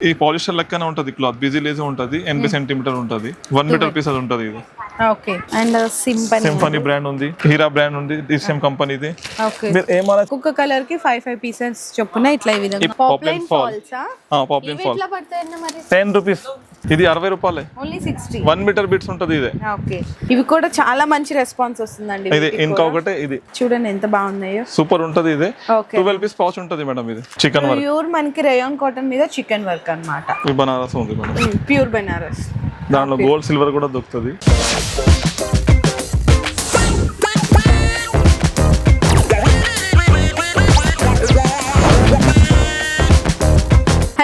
ఈ పాలిస్టర్ లెక్కనే ఉంటది క్లాత్ బిజీ లేజీ ఉంటది ఎనభై సెంటీమీటర్ ఉంటది వన్ మీటర్ పీస్ అది ఉంటది ఇది. Okay. And simple Symphony brand ఉంది. హీరా బ్రాండ్ ఉంది. డిసిఎం కంపెనీది. ఓకే. మీరు ఏమన్నా ఒక్కొక్క కలర్కి ఫైవ్ ఫైవ్ పీసెస్ చొప్పున ఇట్లా ఈ విధంగా. పాప్లైన్. ఫాల్సా ఫాల్ టెన్ రూపీస్ ఇది అరవై రూపాయలే. Only sixty one metre bits ఉంటది ఇదే. ఓకే. ఇవి కూడా చాలా మంచి రెస్పాన్స్ వస్తుందండి ఇది వీటికి ఇంకా కూడా. ఒకటే ఇది. చూడండి ఎంత బాగున్నాయో. సూపర్ ఉంటది ఇది. ఓకే. ట్వెల్వ్ పీస్ పౌచ్ ఉంటది మేడం ఇది. చికెన్ వర్క్ ప్యూర్ మనకి రేయాన్ కాటన్ మీద చికెన్ వర్క్ అన్నమాట. బనారస్ ఉంది మేడం. ప్యూర్ బెనారస్. దాంట్లో గోల్డ్ సిల్వర్ కూడా దొరుకుతుంది.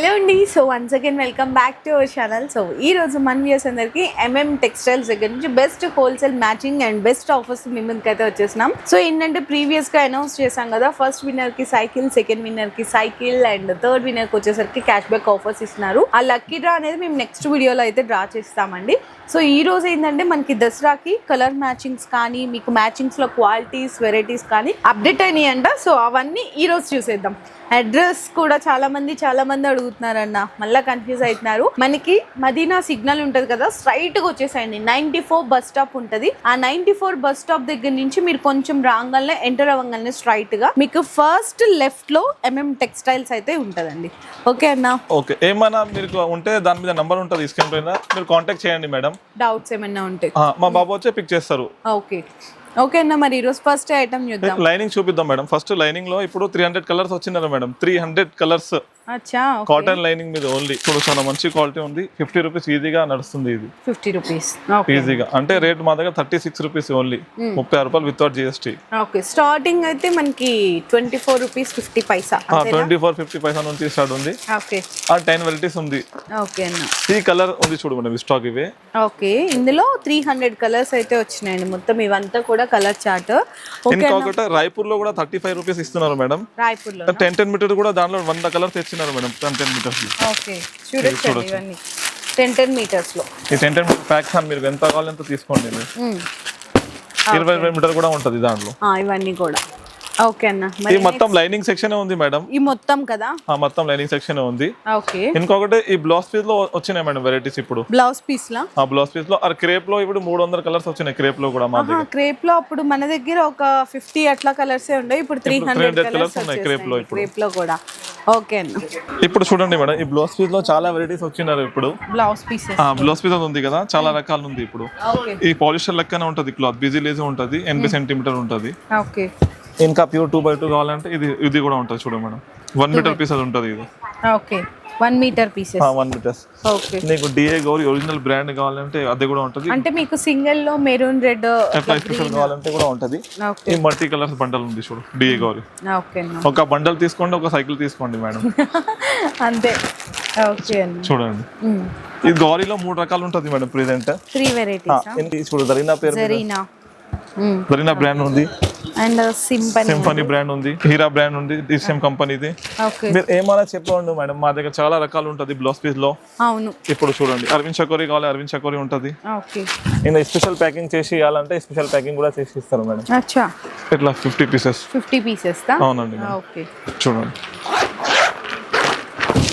హలో అండి. So once again welcome back to our channel so ఈ రోజు మన వ్యూస్ అందరికి ఎంఎం టెక్స్టైల్స్ దగ్గర నుంచి best wholesale matching and best offers మీ ముందుకైతే వచ్చేసినాం. సో ఏంటంటే ప్రీవియస్గా అనౌన్స్ చేశాం కదా ఫస్ట్ విన్నర్కి సైకిల్ సెకండ్ విన్నర్కి సైకిల్ అండ్ థర్డ్ విన్నర్కి వచ్చేసరికి క్యాష్ బ్యాక్ ఆఫర్స్ ఇస్తున్నారు. ఆ లక్కీ డ్రా అనేది మేము నెక్స్ట్ వీడియోలో అయితే డ్రా చేస్తామండి. సో ఈ రోజు ఏంటంటే మనకి దసరాకి కలర్ మ్యాచింగ్స్ కానీ మీకు మ్యాచింగ్స్లో క్వాలిటీస్ వెరైటీస్ కానీ అప్డేట్ అయినాయి అంట సో అవన్నీ ఈ రోజు చూసేద్దాం. అడ్రస్ కూడా చాలా మంది చాలా మంది అడుగుతున్నారన్న మళ్ళీ కన్ఫ్యూజ్ అవుతున్నారు. మనకి మదీనా సిగ్నల్ ఉంటది కదా స్ట్రైట్గా వచ్చేసేయండి. నైన్టీ ఫోర్ బస్ స్టాప్ ఉంటది. ఆ నైన్టీ ఫోర్ బస్ స్టాప్ దగ్గర నుంచి మీరు కొంచెం రాగానే ఎంటర్ అవ్వగానే స్ట్రైట్గా మీకు ఫస్ట్ లెఫ్ట్లో ఎంఎం టెక్స్టైల్స్ అయితే ఉంటదండి. ఓకే అన్న? ఓకే. ఏమైనా మీరు ఉంటే దాని మీద నంబర్ ఉంటుంది స్క్రీన్ పైన. మీరు కాంటాక్ట్ చేయండి మేడం డౌట్స్ ఏమైనా ఉంటాయి ఆ, మా బాబు వచ్చే పిక్ చేస్తారు. ఓకే. ఓకే అన్న మరి ఈరోజు ఫస్ట్ ఐటమ్ చూద్దాం. లైనింగ్ చూపిద్దాం మేడం. ఫస్ట్ లైనింగ్లో ఇప్పుడు త్రీ హండ్రెడ్ కలర్స్ వచ్చినారు madam. Three hundred colours cotton lining మీద ఓన్లీ ఇప్పుడు చాలా మంచి క్వాలిటీ ఉంది. ఫిఫ్టీ రూపీస్ ఈజీగా నడుస్తుంది ఇది. ఫిఫ్టీ రూపీస్ ఈజీగా అంటే రేట్ మా దగ్గర థర్టీ సిక్స్ రూపీస్ ఓన్లీ ముప్పై ఆరు రూపాయలు వితౌట్ జిఎస్టీ ఓకే స్టార్టింగ్ అయితే మనకి twenty four rupees fifty paisa twenty four fifty paisa నుంచి స్టార్ట్ ఉంది. ఓకే ఆ టెన్ వెరైటీస్ ఉంది. ఓకే అన్న. ఈ కలర్ ఉంది చూడు మేడం స్టాక్ ఇవే. ఓకే ఇందులో త్రీ హండ్రెడ్ కలర్స్ అయితే వచ్చినాయండి. మొత్తం ఇవంతా కూడా కలర్ చార్ట్ ఇంకొకటి రాయపూర్లో కూడా థర్టీ ఫైవ్ రూపీస్ ఇస్తున్నారు మేడం. రాయపూర్లో టెన్ టెన్ మీటర్ కూడా దాంట్లో వంద కలర్స్ తెచ్చినారు madam. Ten ten metres okay ఇవన్నీ. టెన్ టెన్ మీటర్స్లో. ఈ టెన్ టెన్ మీటర్ ప్యాక్స్ మీరు ఎంత కావాలి ఎంత తీసుకోండి. ఇరవై ఇరవై మీటర్ కూడా ఉంటుంది దాంట్లో. ఇవన్నీ కూడా. ఓకే అన్న. మరి మొత్తం లైనింగ్ సెక్షన్ ఉంది మేడం ఈ మొత్తం కదా? ఆ మొత్తం లైనింగ్ సెక్షన్ ఉంది. ఓకే. ఇంకొకటి ఈ బ్లౌజ్ పీస్లో వచ్చినాయి మేడం వెరైటీస్ ఇప్పుడు. బ్లౌజ్ పీస్ లా? ఆ బ్లౌజ్ పీస్లో ఆ క్రేప్లో ఇప్పుడు మూడు వందల కలర్స్ వచ్చినాయి క్రేప్లో కూడా మా దగ్గర. క్రేప్లో అప్పుడు మన దగ్గర ఒక ఫిఫ్టీ అట్లా కలర్స్ ఉండే ఇప్పుడు త్రీ హండ్రెడ్ 300 కలర్స్ ఉన్నాయి crepe లో ఇప్పుడు. క్రేప్లో కూడా. ఓకే అన్న. ఇప్పుడు చూడండి మేడం ఈ బ్లౌజ్ పీస్లో చాలా వెరైటీస్ వచ్చినారు ఇప్పుడు. బ్లౌజ్ పీసెస్ ఆ బ్లౌజ్ పీస్ ఉంది కదా చాలా రకాలు ఉంది ఇప్పుడు. ఈ పాలిస్టర్ లెక్కనే ఉంటది క్లాత్ బిజీ లేజీ ఉంటది ఎనభై సెంటీమీటర్ ఉంటది. ఓకే. ఇంకా ప్యూర్ టూ బై టూ కావాలంటే ఇది ఇది కూడా ఉంటుంది చూడండి మేడం. వన్ మీటర్ పీస్ అది ఉంటుంది ఇది. Okay one metre pieces one metres okay నీకు డిఏ గౌరీ ఒరిజినల్ బ్రాండ్ కావాలంటే అది కూడా ఉంటుంది. అంటే మీకు సింగిల్లో మెరూన్ రెడ్ స్పెషల్ కావాలంటే కూడా ఉంటుంది. ఈ మల్టీ కలర్స్ బండల్ ఉంది చూడు డిఏ గౌరీ. ఓకే అన్న ఒక బండల్ తీసుకోండి ఒక సైకిల్ తీసుకోండి మేడం. అంతే. ఓకే చూడండి. ఈ గౌరీలో మూడు రకాలు ఉంటుంది మేడం ప్రెసెంట్ త్రీ వెరైటీస్ చూడు దరీనా పేరు జరీనా. దరీనా బ్రాండ్ ఉంది. అండ్ సింఫనీ బ్రాండ్ ఉంది. హీరా బ్రాండ్ ఉంది. డిసిఎం కంపెనీది ఓకే మీరు ఏమైనా చెప్పండి మేడం. మా దగ్గర చాలా రకాలు ఉంటుంది బ్లౌజ్ పీస్లో. అవును. ఇప్పుడు చూడండి. అరవింద్ చకోరి కావాలి అరవింద్ చకోరి ఉంటుంది. ఇంకా స్పెషల్ ప్యాకింగ్ చేసి ఇవ్వాలంటే స్పెషల్ ప్యాకింగ్ కూడా చేసి ఇస్తారు మేడం. అచ్చా. ఇట్లా ఫిఫ్టీ పీసెస్ ఫిఫ్టీ పీసెస్ అవునండి. ఓకే చూడండి.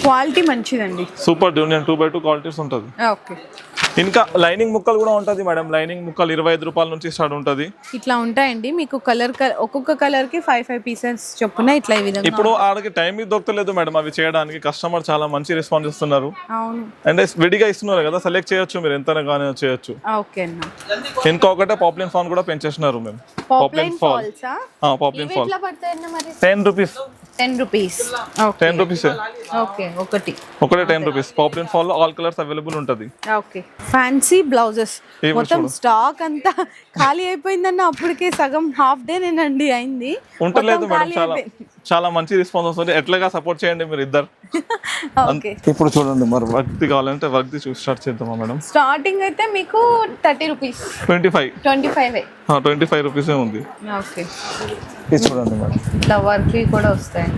క్వాలిటీ మంచిదండి. Super union two by two qualities ఉంటుంది. ఓకే ఇంకా లైనింగ్ ముక్కలు కూడా ఉంటుంది మేడం. లైనింగ్ ముక్కలు ఇరవై ఐదు రూపాయల నుంచి స్టార్ట్ ఉంటుంది. ఇట్లా ఉంటాయండి. మీకు కలర్ ఒక్కొక్క కలర్కి ఫైవ్ ఫైవ్ పీసెస్ చొప్పున ఇట్లా ఈ విధంగా ఇప్పుడు ఆడకి టైం దొరకలేదు మేడం అవి చేయడానికి. కస్టమర్ చాలా మంచి రెస్పాన్స్ ఇస్తున్నారు అవును. అండ్ విడిగా ఇస్తున్నారు కదా సెలెక్ట్ చేయొచ్చు మీరు. ఎంత చేయొచ్చు. ఓకే అన్న. ఇంకొకటే పాపులర్ ఫాన్ కూడా పెంచేసినారు మేము poplin ఫాల్సా popular fall ten rupees ten rupees ten rupees okay ఒకటి. ఒకటే ten rupees popular fall all colours available ఉంటుంది. ఓకే ఫ్యాన్సీ బ్లౌజెస్ మొత్తం స్టాక్ అంతా ఖాళీ అయిపోయిందన్న అప్పటికే సగం హాఫ్ డే నేనండి అయింది. ఉంటలేదు మేడం చాలా. చాలా మంచి రెస్పాన్స్ వస్తుంది. ఎట్లాగా సపోర్ట్ చేయండి మీరు ఇద్దరు. ఓకే ఇప్పుడు చూడండి మరి వర్క్ కావాలంటే వర్క్ చూసి స్టార్ట్ చేద్దామా మేడం? స్టార్టింగ్ అయితే మీకు thirty rupees twenty five twenty five twenty five రూపీసే ఉంది. ఓకే ఇది చూడండి మేడం. ఇట్లా వర్క్ కూడా వస్తాయి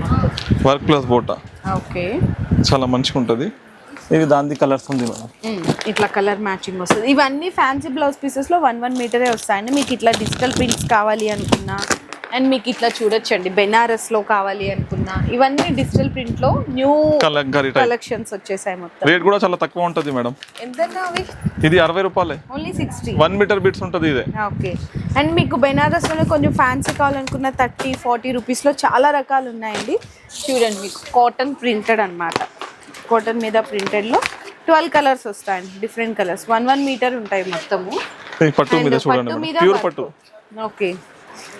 వర్క్ ప్లస్ బోటా. ఓకే చాలా మంచిగా ఉంటుంది. ఇది దాని కలర్స్ ఉంది మేడం. మ్మ్. ఇట్లా కలర్ మ్యాచింగ్ వస్తుంది. ఇవన్నీ ఫ్యాన్సీ బ్లౌజ్ పీసెస్లో వన్ వన్ మీటరే వస్తాయండి. మీకు ఇట్లా డిజిటల్ ప్రింట్స్ కావాలి అనుకున్నా అండ్ మీకు ఇట్లా చూడొచ్చండి. బెనారస్లో కావాలి అనుకున్నా. ఇవన్నీ డిజిటల్ ప్రింట్లో న్యూ కలెక్షన్స్ వచ్చేసాయి మొత్తం. రేట్ కూడా చాలా తక్కువ ఉంటుంది మేడం. ఎంత అవి? ఇది అరవై రూపాయలే. Only sixty one metre bits ఉంటుంది ఇదే. ఓకే అండ్ మీకు బెనారస్లో కొంచెం ఫ్యాన్సీ కావాలనుకున్న థర్టీ ఫార్టీ రూపీస్లో చాలా రకాలు ఉన్నాయండి చూడండి మీకు కాటన్ ప్రింటెడ్ అన్నమాట. కాటన్ మీద ప్రింటెడ్లో ట్వెల్వ్ కలర్స్ వస్తాయండి different colours one one metre ఉంటాయి మొత్తము. పట్టు మీద చూడండి ప్యూర్. పట్టు. ఓకే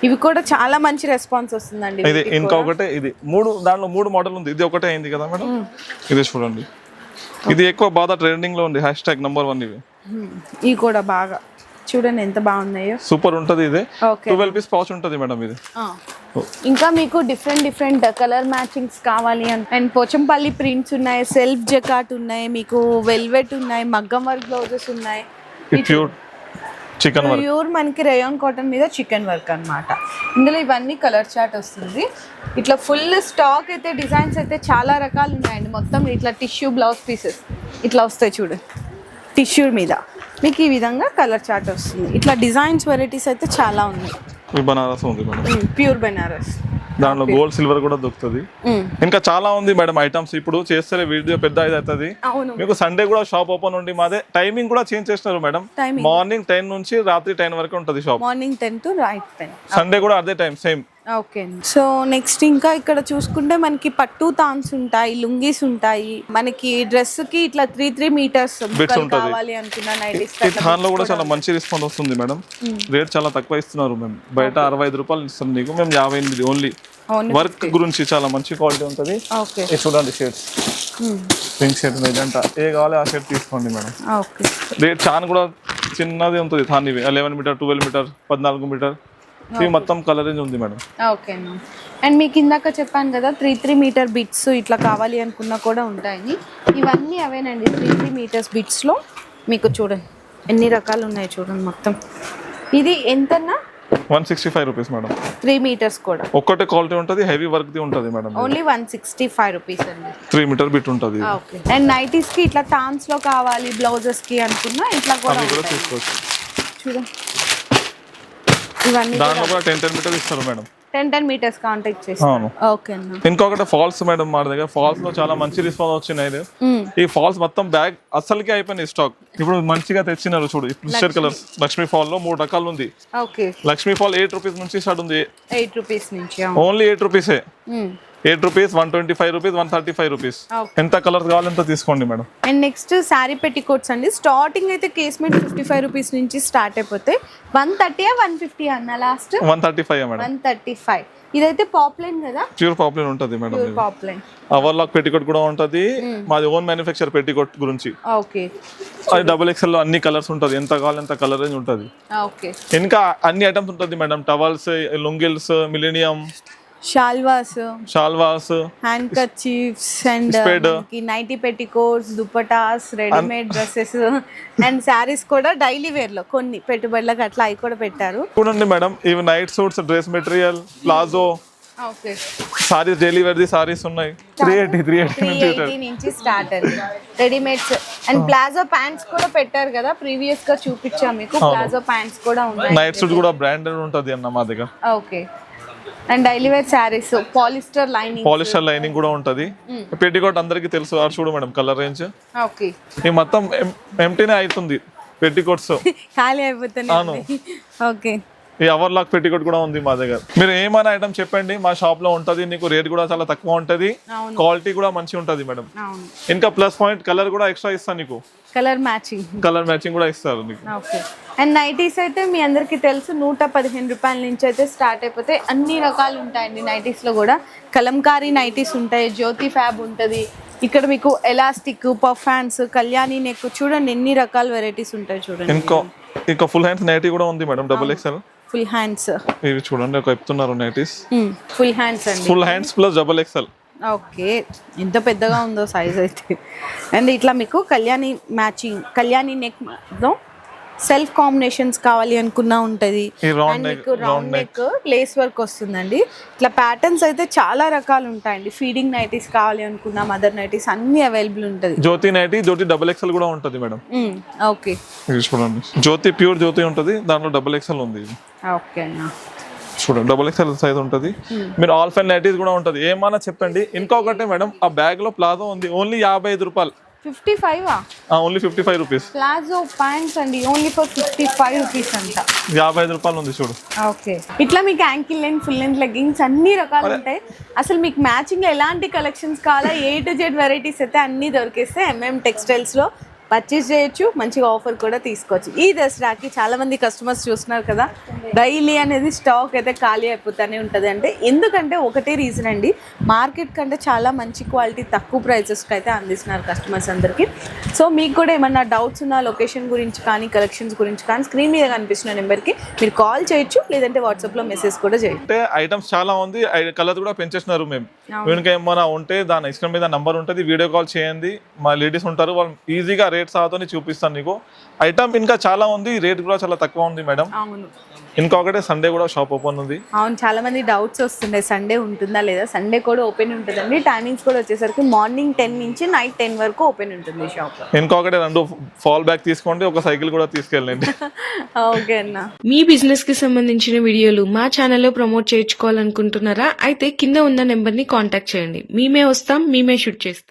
ఇవి కూడా చాలా మంచి రెస్పాన్స్ వస్తుందండి ఇది ఇంకా. ఒకటే ఇది మూడు దాంట్లో మూడు మోడల్ ఉంది. ఇది ఒకటే అయింది కదా మేడం? ఇది చూడండి. ఇది ఎక్కువ బాగా ట్రెండింగ్లో ఉంది. హ్యాష్ ట్యాగ్ నంబర్ వన్ ఇవి. ఇవి కూడా బాగా. చూడండి ఎంత బాగున్నాయో. సూపర్ ఉంటుంది ఇది. ట్వెల్వ్ పీస్ పౌచ్ ఉంటుంది మేడం ఇది. ఇంకా మీకు డిఫరెంట్ డిఫరెంట్ కలర్ మ్యాచింగ్స్ కావాలి అండ్ పోచంపల్లి ప్రింట్స్ ఉన్నాయి సెల్ఫ్ జకాట్ ఉన్నాయి మీకు వెల్వెట్ ఉన్నాయి మగ్గం వర్క్ బ్లౌజెస్ ఉన్నాయి. ప్యూర్ చికెన్ ప్యూర్ మనకి రేయాన్ కాటన్ మీద చికెన్ వర్క్ అన్నమాట. ఇందులో ఇవన్నీ కలర్ చార్ట్ వస్తుంది. ఇట్లా ఫుల్ స్టాక్ అయితే డిజైన్స్ అయితే చాలా రకాలు ఉన్నాయండి. మొత్తం ఇట్లా టిష్యూ బ్లౌజ్ పీసెస్ ఇట్లా వస్తాయి చూడు. టిష్యూ మీద. మీకు ఈ విధంగా కలర్ చార్ట్ వస్తుంది. ఇట్లా డిజైన్స్ వెరైటీస్ అయితే చాలా ఉన్నాయి. బనారస్ ఉంది ప్యూర్ బెనారస్. దాంట్లో గోల్డ్ సిల్వర్ కూడా దొరుకుతుంది. ఇంకా చాలా ఉంది మేడం ఐటమ్స్ ఇప్పుడు చేస్తే వీడియో పెద్ద ఇది అవుతుంది. మీకు సండే కూడా షాప్ ఓపెన్ ఉండి మాదే టైమింగ్ కూడా చేంజ్ చేస్తున్నారు మేడం. మార్నింగ్ టెన్ నుంచి రాత్రి టెన్ వరకు ఉంటుంది shop morning ten to night ten Sunday కూడా అదే time same okay so next ఇంకా ఇక్కడ చూసుకుంటే మనకి పట్టు తాన్స్ ఉంటాయి లుంగీస్ ఉంటాయి. మనకి డ్రెస్కి ఇట్లా త్రీ త్రీ మీటర్స్ ఉంటది. కావాలి అనుకున్న నైటీస్ ఈ దానిలో కూడా చాలా మంచి రెస్పాన్స్ వస్తుంది మేడం. రేట్ చాలా తక్కువ ఇస్తున్నారు మేము. బయట అరవై ఐదు రూపాయలు ఇస్తాం నీకు. మేము యాభై ఎనిమిది ఓన్లీ వర్క్ గురించి చాలా మంచి క్వాలిటీ ఉంటుంది. చూడండి షర్ట్స్ పింక్ షర్ట్ ఇదంతా ఏ కావాలి ఆ షర్ట్ తీసుకోండి మేడం. ఓకే రేట్ చాలా కూడా చిన్నది ఉంటుంది. థాన్ ఇవి. లెవెన్ మీటర్ ట్వెల్వ్ మీటర్ పద్నాలుగు మీటర్ ఇవి మొత్తం కలర్ రేంజ్ ఉంది మేడం. ఓకే అండ్ మీకు ఇందాక చెప్పాను కదా త్రీ త్రీ మీటర్ బిట్స్ ఇట్లా కావాలి అనుకున్నా కూడా ఉంటాయి ఇవన్నీ అవేనండి త్రీ త్రీ మీటర్స్ బిట్స్లో మీకు చూడండి. ఎన్ని రకాలు ఉన్నాయి చూడండి మొత్తం. ఇది ఎంతన్నా? One sixty five rupees madam. Three metres కూడా. ఒక్కటే క్వాలిటీ ఉంటుంది హెవీ వర్క్ ది ఉంటుంది madam only one sixty five rupees అండి. త్రీ మీటర్ బిట్ ఉంటుంది ఓకే అండ్ నైటీస్కి ఇట్లా టాన్స్లో కావాలి బ్లౌజెస్కి అనుకున్నా ఇట్లా కూడా చూడండి ఇవన్నీ దాంట్లో కూడా టెన్ టెన్ ఇస్తారు madam. Ten ten metres contact చేసి అవును. ఓకే అన్న. ఇంకొకటి ఫాల్స్ మేడం మా దగ్గర. ఫాల్స్లో చాలా మంచి రెస్పాన్స్ వచ్చినాయి. ఈ ఫాల్స్ మొత్తం బ్యాగ్ అస్సలకి అయిపోయినాయి స్టాక్ ఇప్పుడు మంచిగా తెచ్చినారు చూడు. పిక్చర్ కలర్స్ లక్ష్మీ ఫాల్లో మూడు రకాలు ఉంది. లక్ష్మీ ఫాల్ ఎయిట్ రూపీస్ నుంచి స్టార్ట్ ఉంది. ఎయిట్ రూపీస్ నుంచి ఓన్లీ ఎయిట్ రూపీసే eight rupees one twenty five rupees one thirty five rupees. ఎంత కలర్స్ కావాలంత తీసుకోండి madam. And next sari petticoats అండి. స్టార్టింగ్ అయితే కేస్మెంట్ ఫిఫ్టీ ఫైవ్ రూపీస్ నుంచి స్టార్ట్ అయిపోతే వన్ థర్టీయా వన్ ఫిఫ్టీ అన్న last one thirty five madam. One thirty five. ఇదైతే పాప్లైన్ కదా? ప్యూర్ పాపులర్ ఉంటుంది madam poplin hour lock petticoat కూడా ఉంటుంది. మాది ఓన్ మ్యానుఫ్యాక్చర్ పెట్టికోట్ గురించి. ఓకే అది డబుల్ ఎక్స్ఎల్లో అన్ని కలర్స్ ఉంటుంది. ఎంత కావాలి ఎంత కలర్ రేంజ్ ఉంటుంది. ఓకే ఇంకా అన్ని ఐటమ్స్ ఉంటుంది మేడం. టవల్స్ లుంగిల్స్ మిలీనియం షాల్వాస్ షాల్వాస్ handkerchiefs and Spread. Nighty petticoats dupattas readymade dresses and saris కూడా డైలీ వేర్లో కొన్ని పెట్టుబడులకు అట్లా అవి కూడా పెట్టారు. చూడండి మేడం ఇవి night suits dress material palazzo saris daily wear the saris ఉన్నాయి. త్రీ ఎయిటీ త్రీ ఎయిటీ నుంచి స్టార్ట్ అండి. రెడీమేడ్స్ అండ్ ప్లాజో ప్యాంట్స్ కూడా పెట్టారు కదా ప్రీవియస్గా చూపించాం మీకు. ప్లాజో ప్యాంట్స్ కూడా ఉన్నాయి. నైట్ సూట్ కూడా బ్రాండెడ్ ఉంటుంది అన్న మా దగ్గర. Okay. And daily wear saris polyester lining polyester lining కూడా ఉంటుంది. పెట్టికోట్ అందరికీ తెలుసు. ఆడు చూడు మేడం కలర్ రేంజ్. ఓకే. ఈ మొత్తం ఎంటీనే అవుతుంది పెట్టికోట్స్. ఖాళీ అయిపోతున్నాయి ఓకే. ఈ అవర్ లాక్ పెట్టికోట్ కూడా ఉంది మా దగ్గర. మీరు ఏమైనా ఐటమ్ చెప్పండి మా షాప్లో ఉంటది నీకు రేట్ కూడా చాలా తక్కువ ఉంటది. క్వాలిటీ కూడా మంచి ఉంటది మేడం. ఇంకా ప్లస్ పాయింట్ కలర్ కూడా ఎక్స్ట్రా ఇస్తాను నీకు. కలర్ మ్యాచింగ్ కలర్ మ్యాచింగ్ కూడా ఇస్తారు ఓకే అండ్ నైటీస్ అయితే మీ అందరికీ తెలుసు నూట పదిహేను రూపాయల నుంచి అయితే స్టార్ట్ అయిపోతే అన్ని రకాలు ఉంటాయండి నైటీస్లో కూడా. కలంకారీ నైటీస్ ఉంటాయి జ్యోతి ఫ్యాబ్ ఉంటుంది. ఇక్కడ మీకు elastic puff hands Kalyani neck చూడండి ఎన్ని రకాల వెరైటీస్ ఉంటాయి చూడండి. ఇంకో ఇంకా ఫుల్ హ్యాండ్స్ నైటీ కూడా ఉంది madam double XL full hands ఇవి చూడండి ఒక చెప్తున్నారు నైటీస్. ఫుల్ హ్యాండ్స్ అండి. Full hands plus double XL okay. ఎంత పెద్దగా ఉందో సైజ్ అయితే. అండ్ ఇట్లా మీకు Kalyani matching Kalyani neck self combinations కావాలి అనుకున్నా ఉంటుంది. మీకు రౌండ్ నెక్ లేస్ వర్క్ వస్తుందండి. ఇట్లా ప్యాటర్న్స్ అయితే చాలా రకాలు ఉంటాయండి. ఫీడింగ్ నైటీస్ కావాలి అనుకున్నా మదర్ నైటీస్ అన్ని అవైలబుల్ ఉంటుంది. Jyothi nighty Jyothi double XL కూడా ఉంటుంది మేడం. ఓకే. ఇది చూడండి. జ్యోతి ప్యూర్ జ్యోతి ఉంటుంది. దాంట్లో డబుల్ ఎక్స్ఎల్ ఉంది. ఓకే చూడండి డబుల్ ఎక్స్ఎల్ సైజ్ ఉంటుంది. మీరు ఆల్ ఫైన్ నైటీస్ కూడా ఉంటుంది. ఏమన్నా చెప్పండి. ఇంకొకటి మేడం ఆ బ్యాగ్లో ప్లాజో ఉంది. ఓన్లీ యాభై ఐదు రూపాయలు. Fifty five? Only fifty five rupees palazzo pants అండి. Only for fifty five rupees అంట. యాభై ఐదు రూపాయలు ఉంది చూడు. ఓకే. ఇట్లా మీకు ankle length full length leggings అన్ని రకాలు ఉంటాయి. అసలు మీకు మ్యాచింగ్ ఎలాంటి కలెక్షన్స్ కావాలా? ఏ టు జెడ్ వెరైటీస్ అయితే అన్ని దొరికేస్తే ఎంఎం టెక్స్టైల్స్లో. పర్చేస్ చేయొచ్చు మంచిగా ఆఫర్ కూడా తీసుకోవచ్చు. ఈ దసరాకి చాలా మంది కస్టమర్స్ చూస్తున్నారు కదా డైలీ అనేది స్టాక్ అయితే ఖాళీ అయిపోతూనే ఉంటుంది అంటే ఎందుకంటే ఒకటే రీజన్ అండి మార్కెట్ కంటే చాలా మంచి క్వాలిటీ తక్కువ ప్రైసెస్కి అయితే అందిస్తున్నారు కస్టమర్స్ అందరికీ. సో మీకు కూడా ఏమన్నా డౌట్స్ ఉన్న లొకేషన్ గురించి కానీ కలెక్షన్స్ గురించి కానీ స్క్రీన్ మీద కనిపిస్తున్న నెంబర్కి మీరు కాల్ చేయొచ్చు లేదంటే వాట్సాప్లో మెసేజ్ కూడా చేయొచ్చు. అంటే ఐటమ్స్ చాలా ఉంది కలర్ కూడా పెంచేసినారు మేము ఏమైనా ఉంటే దాని ఇష్టం మీద నంబర్ ఉంటుంది వీడియో కాల్ చేయండి. మా లేడీస్ ఉంటారు వాళ్ళు ఈజీగా రేట్ సాగుతోని చూపిస్తాను నీకు. ఐటమ్ ఇంకా చాలా ఉంది రేట్ కూడా చాలా తక్కువ ఉంది మేడం. అవును. ఇంకొకటి సండే కూడా షాప్ ఓపెన్ ఉంది. అవును చాలా మంది డౌట్స్ వస్తుండే సండే ఉంటుందా లేదా? సండే కూడా ఓపెన్ ఉంటుందండి. టైమింగ్స్ కూడా వచ్చేసరికి మార్నింగ్ టెన్ నుంచి నైట్ టెన్ వరకు ఓపెన్ ఉంటుంది షాప్ ఇంకొకటి రెండు ఫాల్ బ్యాక్ తీసుకోండి ఒక సైకిల్ కూడా తీసుకెళ్ళండి. ఓకే అన్న. మీ బిజినెస్కి సంబంధించిన వీడియోలు మా ఛానల్లో ప్రమోట్ చేయించుకోవాలనుకుంటున్నారా? అయితే కింద ఉన్న నెంబర్ని కాంటాక్ట్ చేయండి. మేమే వస్తాం మేమే షూట్ చేస్తాం.